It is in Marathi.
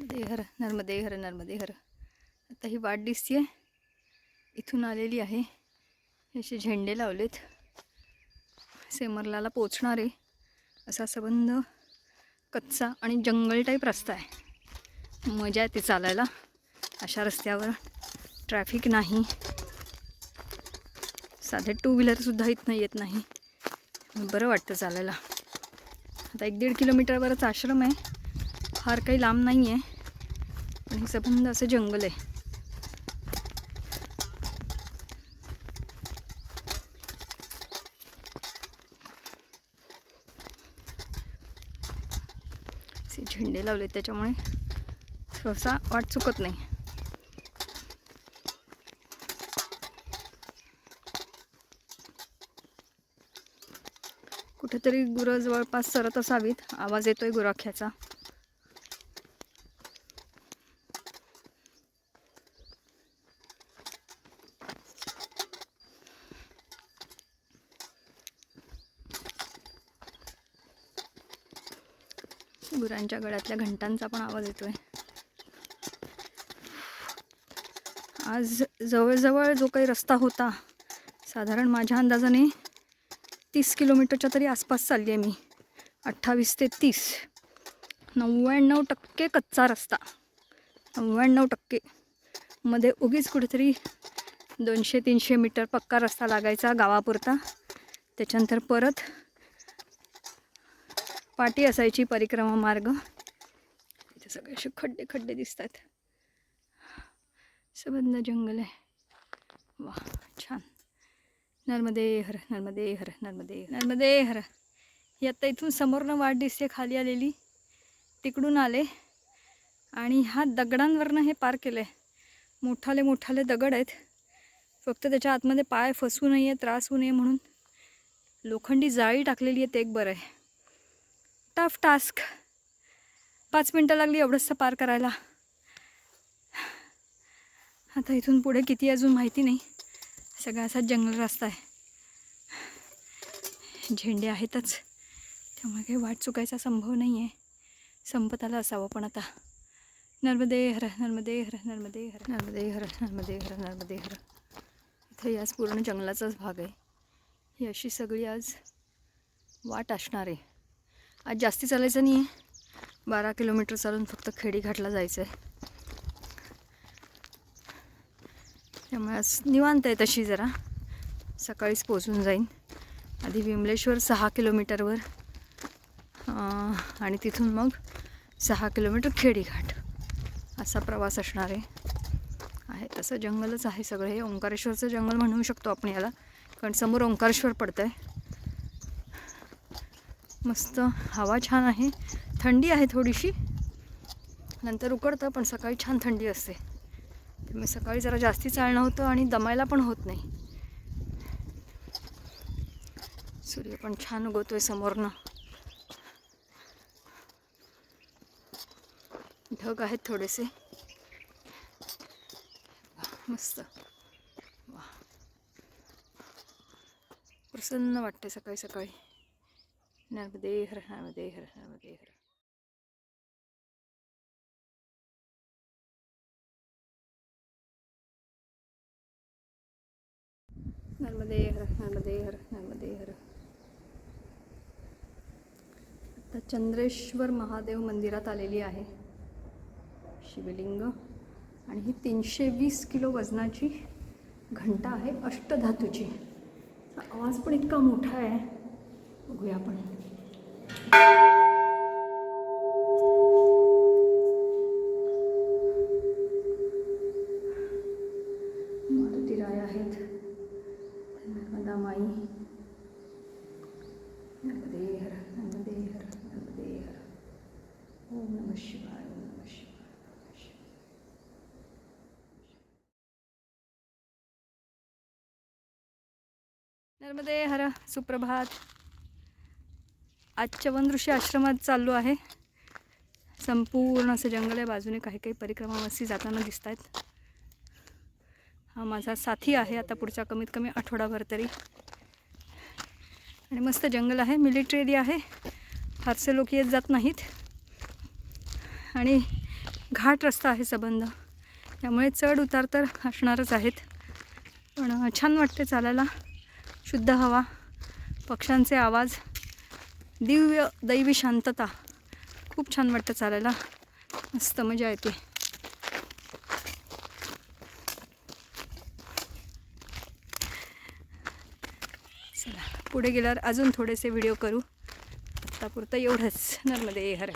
नर्मदे हर नर्मदे हर नर्मदे हर आता ही वाट दिसते इथून आलेली आहे. असे झेंडे लावलेत. सेमरलाला पोचणार आहे असा संबंध कच्चा आणि जंगल टाईप रस्ता आहे. मजा येते चालायला. अशा रस्त्यावर ट्रॅफिक नाही. साधे टू व्हीलरसुद्धा इथनं येत नाही. बरं वाटतं चालायला. आता एक दीड किलोमीटरवरच आश्रम आहे. फार काही लांब नाही आहे आणि सबंध असं जंगल आहे. झेंडे लावले त्याच्यामुळे सहसा वाट चुकत नाही. कुठेतरी गुरं जवळपास सरत असावीत. आवाज येतोय गुराख्याचा. गुरांच्या गळ्यातल्या घंटांचा पण आवाज येतोय. आज जवळजवळ जो काही रस्ता होता साधारण माझ्या अंदाजाने तीस किलोमीटरच्या तरी आसपास चालली आहे मी. अठ्ठावीस ते तीस. नव्याण्णव टक्के कच्चा रस्ता. नव्याण्णव टक्के. मध्ये उगीच कुठेतरी दोनशे तीनशे मीटर पक्का रस्ता लागायचा गावापुरता. त्याच्यानंतर परत पाटी असायची परिक्रमा मार्ग. इथे सगळे असे खड्डे खड्डे दिसतात. सबंद जंगल आहे. वा छान. नर्मदे हर नर्मदे हर नर्मदे नर्मदे हर ही आत्ता इथून समोरनं वाट दिसते खाली आलेली. तिकडून आले. आणि हा दगडांवरनं हे पार केलं आहे मोठाले मोठाले दगड आहेत. फक्त त्याच्या आतमध्ये पाय फसू नये त्रास होऊ नये म्हणून. लोखंडी जाळी टाकलेली आहे ते एक बरं आहे. टफ टास्क पाच मिनटं लागली एवढंसं पार करायला. आता इथून पुढे किती अजून माहिती नाही. सगळा असा जंगल रस्ता आहे. झेंडे आहेतच. त्यामुळे काही वाट चुकायचा संभव नाही आहे संपत आला असावं पण आता. नर्मदे हर नर्मदे हर नर्मदे हर. नर्मदे हर नर्मदे हर नर्मदे हर. इथे आज पूर्ण जंगलाचाच भाग आहे. ही अशी सगळी आज वाट असणार. आहे आज जास्ती चालायचं नाही आहे बारा किलोमीटर चालून फक्त खेडीघाटला जायचं आहे त्यामुळे आज निवांत आहे तशी जरा. सकाळीच पोचून जाईन. आधी विमलेश्वर सहा किलोमीटरवर आणि तिथून मग सहा किलोमीटर खेडीघाट असा प्रवास असणार आहे. आहे तसं जंगलच आहे सगळं. हे ओंकारेश्वरचं जंगल म्हणू शकतो आपण याला. कारण समोर ओंकारेश्वर पडतं आहे मस्त हवा छान आहे. थंडी आहे थोडीशी. नंतर उकडतं पण सकाळी छान थंडी असते. त्यामुळे सकाळी जरा जास्ती चालणं होतं आणि दमायला पण होत नाही. सूर्य पण छान उगवतोय समोरनं. ढग आहेत थोडेसे. मस्त. वा प्रसन्न वाटते सकाळी सकाळी. नर्मदे हर नर्मदे हर नर्मदे हर नर्मदे हर नर्मदे हर नर्मदे हर आता चंद्रेश्वर महादेव मंदिरात आलेली आहे. शिवलिंग. आणि ही तीनशे वीस किलो वजनाची घंटा आहे अष्टधातूची. आवाज पण इतका मोठा आहे. बघूया आपण. मारुती राय आहेत. नर्मदा माई. नर्मदेहर नर्मदेहर नर्मदेहर. ओम नमः शिवाय ओम नम शिवाय नर्मदे हर सुप्रभात. आज चवनऋषी आश्रमात चाललो आहे. संपूर्ण असं जंगल आहे. बाजूने काही काही परिक्रमावासी जाताना दिसत आहेत हा माझा साथी आहे आता पुढच्या कमीत कमी आठवडाभर तरी. आणि मस्त जंगल आहे. मिलिटरी एरिया आहे. फारसे लोक येत जात नाहीत. आणि घाट रस्ता आहे सबंध. त्यामुळे चढ उतार तर असणारच आहेत. पण छान वाटते चालायला. शुद्ध हवा. पक्ष्यांचे आवाज. दिव्य दैवी शांतता. खूप छान वाटतं चालायला. मस्त मजा येते. चला पुढे गेल्यावर अजून थोडेसे व्हिडिओ करू. आत्तापुरतं एवढंच. नर्मदे हर.